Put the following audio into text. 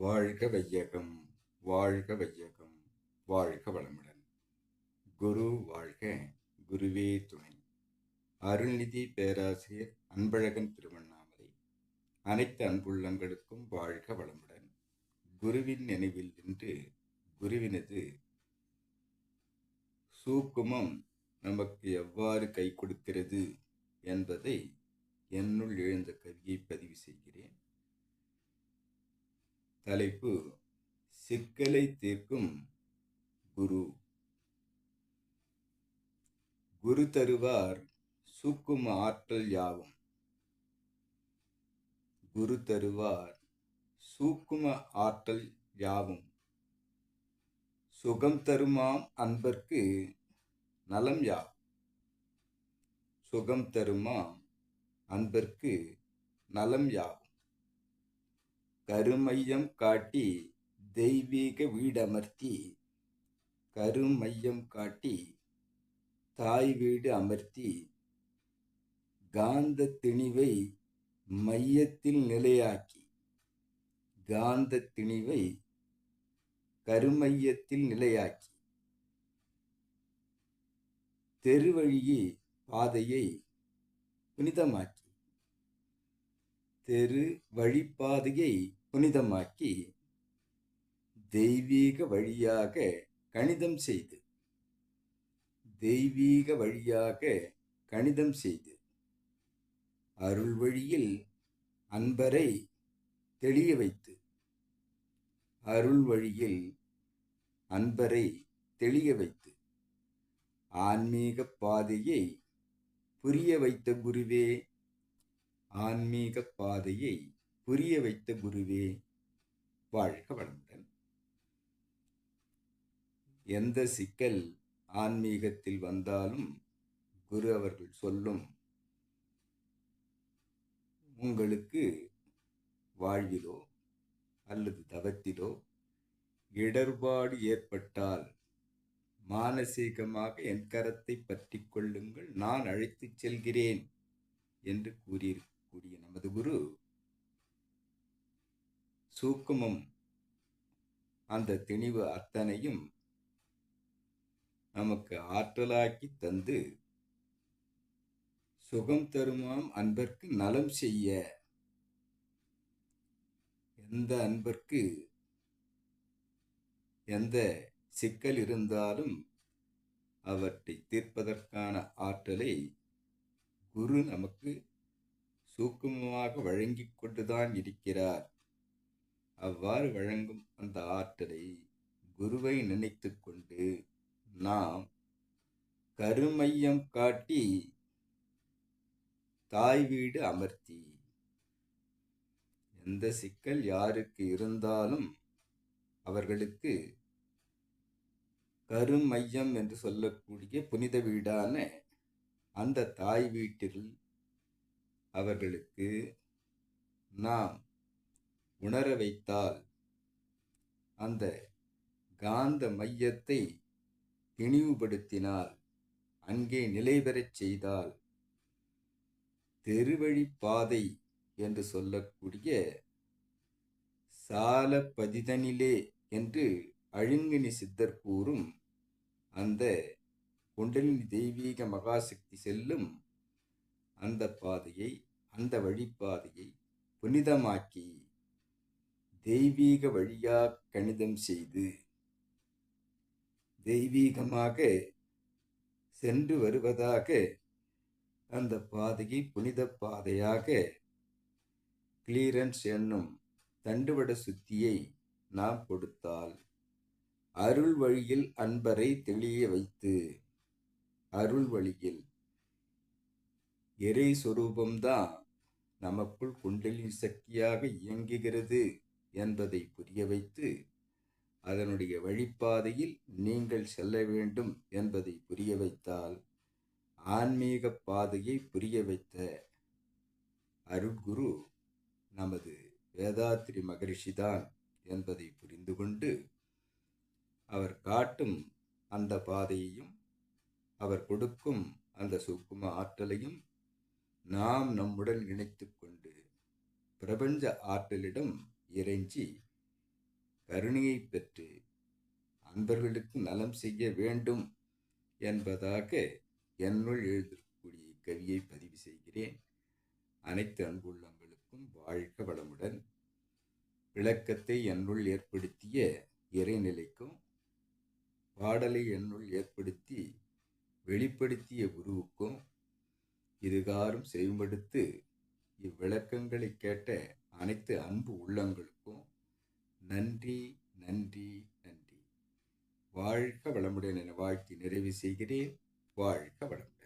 வாழ்க வையகம் வாழ்க வையகம் வாழ்க வளமுடன். குரு வாழ்க குருவே துணை. அருள்நிதி பேராசிரியர் அன்பழகன் திருவண்ணாமலை. அனைத்து அன்புள்ளங்களுக்கும் வாழ்க வளமுடன். குருவின் நினைவில் நின்று குருவினது சூக்குமம் நமக்கு எவ்வாறு கை கொடுக்கிறது என்பதை என்னுள் எழுந்த கவியை பதிவு செய்கிறேன். தலைப்பு சிக்கலை தீர்க்கும் குரு. குரு தருவார் சூக்கும் ஆற்றல் யாவும். குரு தருவார் சூக்கும ஆற்றல் யாவும். சுகம் தருமாம் அன்பர்க்கு நலம் யாவும். சுகம் தருமாம் அன்பர்க்கு நலம் யாவும். கருமையம் காட்டி தெய்வீக வீடமர்த்தி. கருமையம் காட்டி தாய் வீடு அமர்த்தி. காந்த திணிவை மையத்தில் நிலையாக்கி. காந்த திணிவை கருமையத்தில் நிலையாக்கி. தெருவழியே பாதையை புனிதமாக்கி. தெரு வழிப்பாதையை புனிதமாக்கி தெய்வீக வழியாக கணிதம் செய்து தெய்வீக வழியாக கணிதம் செய்து அருள் வழியில் அன்பரை தெளிய வைத்து அருள் வழியில் அன்பரை தெளிய வைத்து ஆன்மீக பாதையை புரிய வைத்த குருவே ஆன்மீக பாதையை புரிய வைத்த குருவே வாழ்க வளமுடன். எந்த சிக்கல் ஆன்மீகத்தில் வந்தாலும் குரு அவர்கள் சொல்லும் உங்களுக்கு வாழ்விலோ அல்லது தவத்திலோ இடர்பாடு ஏற்பட்டால் மானசீகமாக என் கரத்தை பற்றி கொள்ளுங்கள். நான் அழைத்துச் செல்கிறேன் என்று கூறியிருக்கக்கூடிய நமது குரு சூக்குமம் அந்த திணிவு அத்தனையும் நமக்கு ஆற்றலாக்கி தந்து சுகம் தருமாம் அன்பர்க்கு நலம் செய்ய. எந்த அன்பர்க்கு எந்த சிக்கல் இருந்தாலும் அவற்றை தீர்ப்பதற்கான ஆற்றலை குரு நமக்கு சூக்குமமாக வழங்கிக் கொண்டுதான் இருக்கிறார். அவ்வாறு வழங்கும் அந்த ஆற்றலை குருவை நினைத்து கொண்டு நாம் கருமையம் காட்டி தாய் வீடு அமர்த்தி எந்த சிக்கல் யாருக்கு இருந்தாலும் அவர்களுக்கு கருமையம் என்று சொல்லக்கூடிய புனித வீடான அந்த தாய் வீட்டில் அவர்களுக்கு நாம் உணர வைத்தால் அந்த காந்த மையத்தை திணிவுபடுத்தினால் அங்கே நிலை பெறச் செய்தால் தெருவழி பாதை என்று சொல்லக்கூடிய சால பதிதனிலே என்று அழுங்கினி சித்தர் கூறும் அந்த குண்டலினி தெய்வீக மகாசக்தி செல்லும் அந்த பாதையை அந்த வழிப்பாதையை புனிதமாக்கி தெய்வீக வழியாக கணிதம் செய்து தெய்வீகமாக சென்று வருவதாக அந்த பாதையை புனித பாதையாக கிளீரன்ஸ் என்னும் தண்டுவட சுத்தியை நாம் கொடுத்தால் அருள் வழியில் அன்பரை தெளிய வைத்து அருள் வழியில் இறை சொரூபம்தான் நமக்குள் குண்டலின் சக்தியாக இயங்குகிறது. என்பதை புரிய வைத்து அதனுடைய வழிப்பாதையில் நீங்கள் செல்ல வேண்டும் என்பதை புரிய வைத்தால் ஆன்மீக பாதையை புரிய வைத்த அருட்குரு நமது வேதாத்திரி மகரிஷிதான் என்பதை புரிந்து கொண்டு அவர் காட்டும் அந்த பாதையையும் அவர் கொடுக்கும் அந்த சுக்கும ஆற்றலையும் நாம் நம்முடன் இணைத்து கொண்டு பிரபஞ்ச ஆற்றலிடம் இறைஞ்சி கருணையை பெற்று அன்பர்களுக்கு நலம் செய்ய வேண்டும் என்பதாக என்னுள் எழுதக்கூடிய கவியை பதிவு செய்கிறேன். அனைத்து அன்புள்ளங்களுக்கும் வாழ்க வளமுடன். விளக்கத்தை என்னுள் ஏற்படுத்திய இறைநிலைக்கும் பாடலை என்னுள் ஏற்படுத்தி வெளிப்படுத்திய குருவுக்கும் இதுகாரும் செய்வெடுத்து இவ்விளக்கங்களை கேட்ட அனைத்து அன்பு உள்ளங்களுக்கும் நன்றி நன்றி நன்றி. வாழ்க வளமுடன் என வாழ்த்தி நிறைவு செய்கிறேன். வாழ்க வளமுடன்.